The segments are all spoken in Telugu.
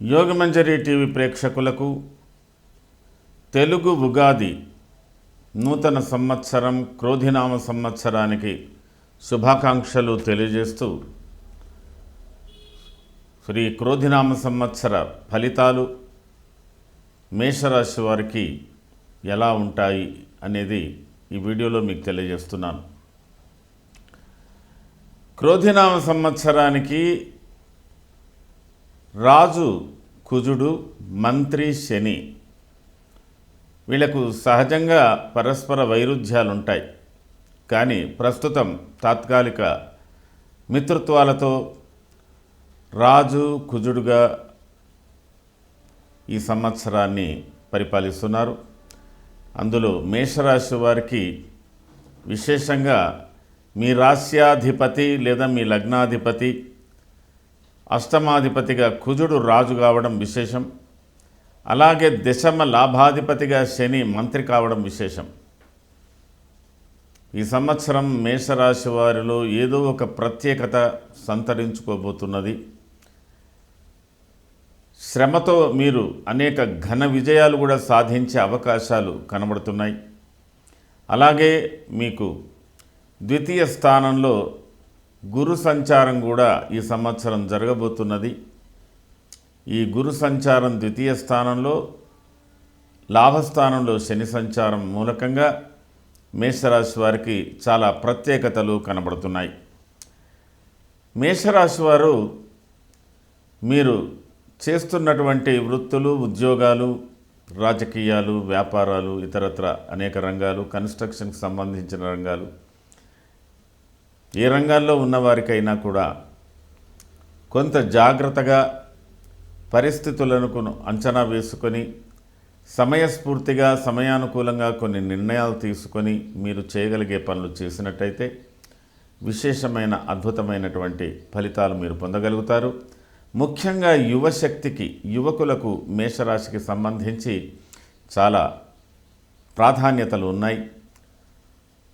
యోగమంజరి టీవీ ప్రేక్షకులకు తెలుగు ఉగాది నూతన సంవత్సరం క్రోధినామ సంవత్సరానికి శుభాకాంక్షలు తెలియజేస్తూ శ్రీ క్రోధినామ సంవత్సర ఫలితాలు మేషరాశి వారికి ఎలా ఉంటాయి అనేది ఈ వీడియోలో మీకు తెలియజేస్తున్నాను. క్రోధినామ సంవత్సరానికి రాజు కుజుడు మంత్రి శని వీళ్ళకు సహజంగా పరస్పర వైరుధ్యాలు ఉంటాయి కానీ ప్రస్తుతం తాత్కాలిక మిత్రత్వాలతో రాజు కుజుడుగా ఈ సంవత్సరాన్ని పరిపాలిస్తున్నారు. అందులో మేషరాశి వారికి విశేషంగా మీ రాస్యాధిపతి లేదా మీ లగ్నాధిపతి అష్టమాధిపతిగా కుజుడు రాజు కావడం విశేషం. అలాగే దశమ లాభాధిపతిగా శని మంత్రి కావడం విశేషం. ఈ సంవత్సరం మేషరాశి వారిలో ఏదో ఒక ప్రత్యేకత సంతరించుకోబోతున్నది. శ్రమతో మీరు అనేక ఘన విజయాలు కూడా సాధించే అవకాశాలు కనబడుతున్నాయి. అలాగే మీకు ద్వితీయ స్థానంలో గురు సంచారం కూడా ఈ సంవత్సరం జరగబోతున్నది. ఈ గురు సంచారం ద్వితీయ స్థానంలో లాభస్థానంలో శని సంచారం మూలకంగా మేషరాశి వారికి చాలా ప్రత్యేకతలు కనబడుతున్నాయి. మేషరాశి వారు మీరు చేస్తున్నటువంటి వృత్తులు ఉద్యోగాలు రాజకీయాలు వ్యాపారాలు ఇతరత్ర అనేక రంగాలు కన్స్ట్రక్షన్కి సంబంధించిన రంగాలు. ఏ రంగాల్లో ఉన్నవారికైనా కూడా కొంత జాగ్రత్తగా పరిస్థితులను అంచనా వేసుకొని సమయస్ఫూర్తిగా సమయానుకూలంగా కొన్ని నిర్ణయాలు తీసుకొని మీరు చేయగలిగే పనులు చేసినట్టయితే విశేషమైన అద్భుతమైనటువంటి ఫలితాలు మీరు పొందగలుగుతారు. ముఖ్యంగా యువశక్తికి యువకులకు మేషరాశికి సంబంధించి చాలా ప్రాధాన్యతలు ఉన్నాయి.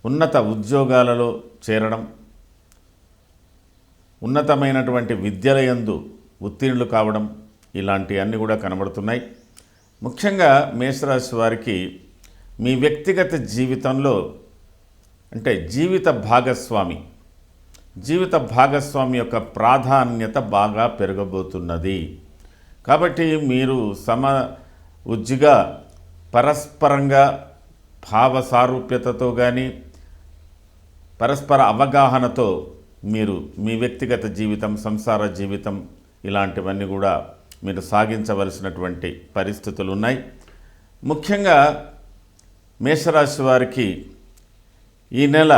ఉన్నత ఉద్యోగాలలో చేరడం ఉన్నతమైనటువంటి విద్యలయందు ఉత్తీర్ణులు కావడం ఇలాంటివన్నీ కూడా కనబడుతున్నాయి. ముఖ్యంగా మేషరాశి వారికి మీ వ్యక్తిగత జీవితంలో అంటే జీవిత భాగస్వామి జీవిత భాగస్వామి యొక్క ప్రాధాన్యత బాగా పెరగబోతున్నది. కాబట్టి మీరు సమ ఉజ్జిగా పరస్పరంగా భావ సారూప్యతతో కానీ పరస్పర అవగాహనతో మీరు మీ వ్యక్తిగత జీవితం సంసార జీవితం ఇలాంటివన్నీ కూడా మీరు సాగించవలసినటువంటి పరిస్థితులు ఉన్నాయి ముఖ్యంగా మేషరాశి వారికి ఈ నెల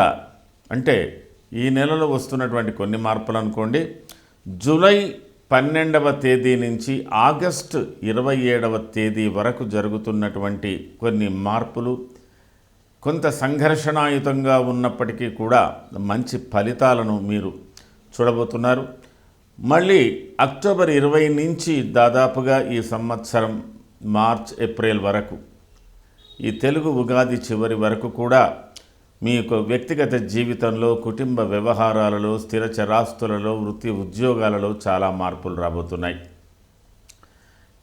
అంటే ఈ నెలలో వస్తున్నటువంటి కొన్ని మార్పులు అనుకోండి. జూలై పన్నెండవ తేదీ నుంచి ఆగస్టు ఇరవై ఏడవ తేదీ వరకు జరుగుతున్నటువంటి కొన్ని మార్పులు కొంత సంఘర్షణాయుతంగా ఉన్నప్పటికీ కూడా మంచి ఫలితాలను మీరు చూడబోతున్నారు. మళ్ళీ అక్టోబర్ ఇరవై నుంచి దాదాపుగా ఈ సంవత్సరం మార్చ్ ఏప్రిల్ వరకు ఈ తెలుగు ఉగాది చివరి వరకు కూడా మీ యొక్క వ్యక్తిగత జీవితంలో కుటుంబ వ్యవహారాలలో స్థిర చరాస్తులలో వృత్తి ఉద్యోగాలలో చాలా మార్పులు రాబోతున్నాయి.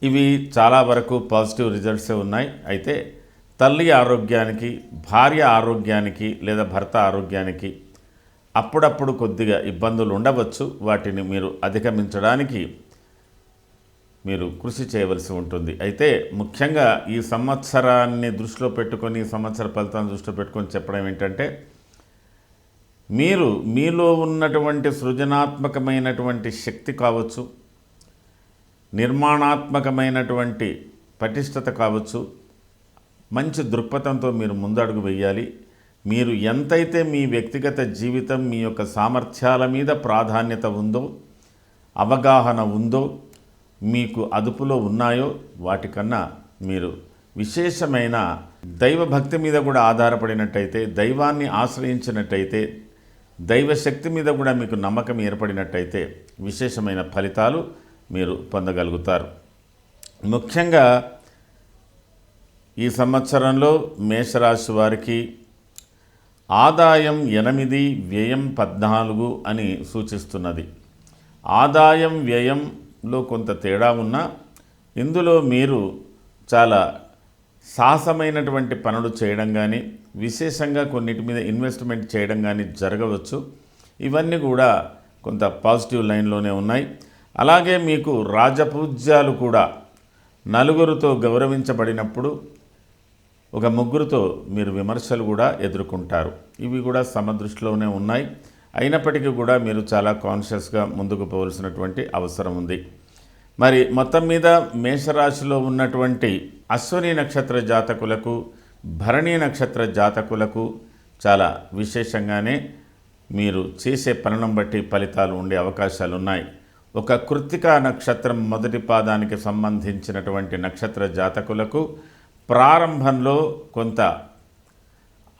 ఇవి చాలా వరకు పాజిటివ్ రిజల్ట్సే ఉన్నాయి. అయితే తల్లి ఆరోగ్యానికి భార్య ఆరోగ్యానికి లేదా భర్త ఆరోగ్యానికి అప్పుడప్పుడు కొద్దిగా ఇబ్బందులు ఉండవచ్చు. వాటిని మీరు అధిగమించడానికి మీరు కృషి చేయవలసి ఉంటుంది. అయితే ముఖ్యంగా ఈ సంవత్సరాన్ని దృష్టిలో పెట్టుకొని ఈ సంవత్సర ఫలితాన్ని దృష్టిలో పెట్టుకొని చెప్పడం ఏంటంటే మీరు మీలో ఉన్నటువంటి సృజనాత్మకమైనటువంటి శక్తి కావచ్చు నిర్మాణాత్మకమైనటువంటి పటిష్టత కావచ్చు మంచి దృక్పథంతో మీరు ముందడుగు వేయాలి. మీరు ఎంతైతే మీ వ్యక్తిగత జీవితం మీ యొక్క సామర్థ్యాల మీద ప్రాధాన్యత ఉందో అవగాహన ఉందో మీకు అదుపులో ఉన్నాయో వాటికన్నా మీరు విశేషమైన దైవభక్తి మీద కూడా ఆధారపడినట్టయితే దైవాన్ని ఆశ్రయించినట్టయితే దైవశక్తి మీద కూడా మీకు నమ్మకం ఏర్పడినట్టయితే విశేషమైన ఫలితాలు మీరు పొందగలుగుతారు. ముఖ్యంగా ఈ సంవత్సరంలో మేషరాశి వారికి ఆదాయం ఎనిమిది వ్యయం పద్నాలుగు అని సూచిస్తున్నది. ఆదాయం వ్యయం లో కొంత తేడా ఉన్నా ఇందులో మీరు చాలా సాహసమైనటువంటి పనులు చేయడం కానీ విశేషంగా కొన్నిటి మీద ఇన్వెస్ట్మెంట్ చేయడం కానీ జరగవచ్చు. ఇవన్నీ కూడా కొంత పాజిటివ్ లైన్లోనే ఉన్నాయి. అలాగే మీకు రాజపూజ్యాలు కూడా నలుగురితో గౌరవించబడినప్పుడు ఒక ముగ్గురితో మీరు విమర్శలు కూడా ఎదుర్కొంటారు. ఇవి కూడా సమదృష్టిలోనే ఉన్నాయి. అయినప్పటికీ కూడా మీరు చాలా కాన్షియస్గా ముందుకు పోవలసినటువంటి అవసరం ఉంది. మరి మొత్తం మీద మేషరాశిలో ఉన్నటువంటి అశ్వని నక్షత్ర జాతకులకు భరణి నక్షత్ర జాతకులకు చాలా విశేషంగానే మీరు చేసే పనులను బట్టి ఫలితాలు ఉండే అవకాశాలు ఉన్నాయి. ఒక కృత్తికా నక్షత్రం మొదటి పాదానికి సంబంధించినటువంటి నక్షత్ర జాతకులకు ప్రారంభంలో కొంత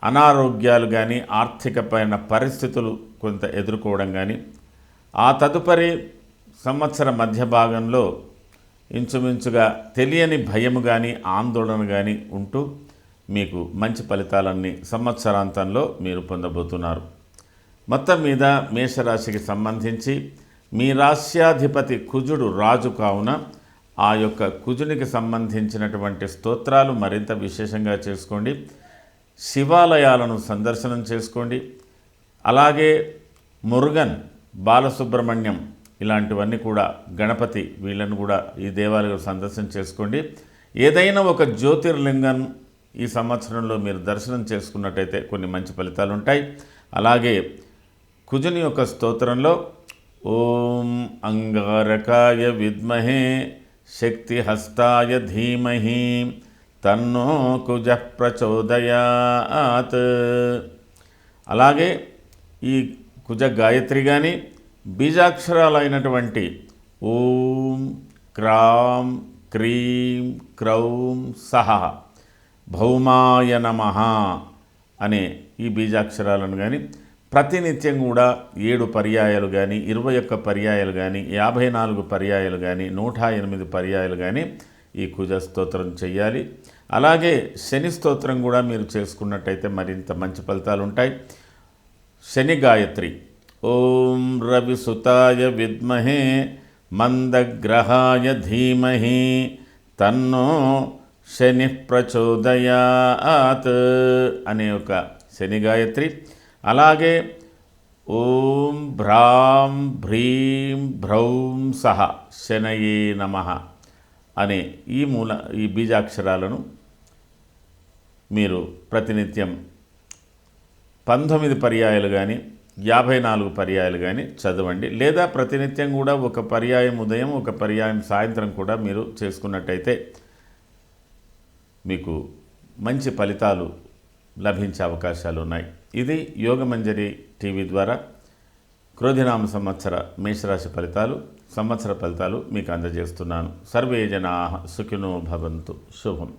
అనారోగ్యాలు కానీ ఆర్థికపైన పరిస్థితులు కొంత ఎదుర్కోవడం కానీ ఆ తదుపరి సంవత్సర మధ్య భాగంలో ఇంచుమించుగా తెలియని భయం కానీ ఆందోళన కానీ ఉంటూ మీకు మంచి ఫలితాలన్నీ సంవత్సరాంతంలో మీరు పొందబోతున్నారు. మొత్తం మీద మేషరాశికి సంబంధించి మీ రాశ్యాధిపతి కుజుడు రాజు కావున ఆ యొక్క కుజునికి సంబంధించినటువంటి స్తోత్రాలు మరింత విశేషంగా చేసుకోండి. శివాలయాలను సందర్శనం చేసుకోండి. అలాగే మురుగన్ బాలసుబ్రహ్మణ్యం ఇలాంటివన్నీ కూడా గణపతి వీళ్ళని కూడా ఈ దేవాలయాలు సందర్శన చేసుకోండి. ఏదైనా ఒక జ్యోతిర్లింగం ఈ సంవత్సరంలో మీరు దర్శనం చేసుకున్నట్టయితే కొన్ని మంచి ఫలితాలు ఉంటాయి. అలాగే కుజుని యొక్క స్తోత్రంలో ఓం అంగారకాయ విద్మహే శక్తిహస్తాయ ధీమహి తన్నో కుజ ప్రచోదయాత్. అలాగే ఈ కుజ గాయత్రి కానీ బీజాక్షరాలైనటువంటి ఓం క్రాం క్రీం క్రౌం సహ భౌమాయ నమ అనే ఈ బీజాక్షరాలను కానీ ప్రతినిత్యం కూడా ఏడు పర్యాయాలు కానీ ఇరవై ఒక్క పర్యాయాలు కానీ యాభై నాలుగు పర్యాయాలు కానీ నూట ఎనిమిది పర్యాయాలు కానీ ఈ కుజ స్తోత్రం చేయాలి అలాగే శని స్తోత్రం కూడా మీరు చేసుకున్నట్టయితే మరింత మంచి ఫలితాలు ఉంటాయి. శని గాయత్రి. ఓం రవి సుతాయ విద్మహే మందగ్రహాయ ధీమహి తన్నో శని ప్రచోదయాత్ అనే ఒక శని గాయత్రి. అలాగే ఓం భ్రాం భ్రీం భ్రౌం సహ శనయే నమ. అనే ఈ మూల ఈ బీజాక్షరాలను మీరు ప్రతినిత్యం పంతొమ్మిది పర్యాయాలు కానీ యాభై నాలుగు పర్యాయాలు కానీ చదవండి. లేదా ప్రతినిత్యం కూడా ఒక పర్యాయం ఉదయం ఒక పర్యాయం సాయంత్రం కూడా మీరు చేసుకున్నట్టయితే మీకు మంచి ఫలితాలు లభించే అవకాశాలు ఉన్నాయి ఇది యోగమంజరి టీవీ ద్వారా క్రోధినామ సంవత్సర మేషరాశి ఫలితాలు సంవత్సర ఫలితాలు మీకు అందజేస్తున్నాను. సర్వే జనా సుఖినో భవంతు. శుభం.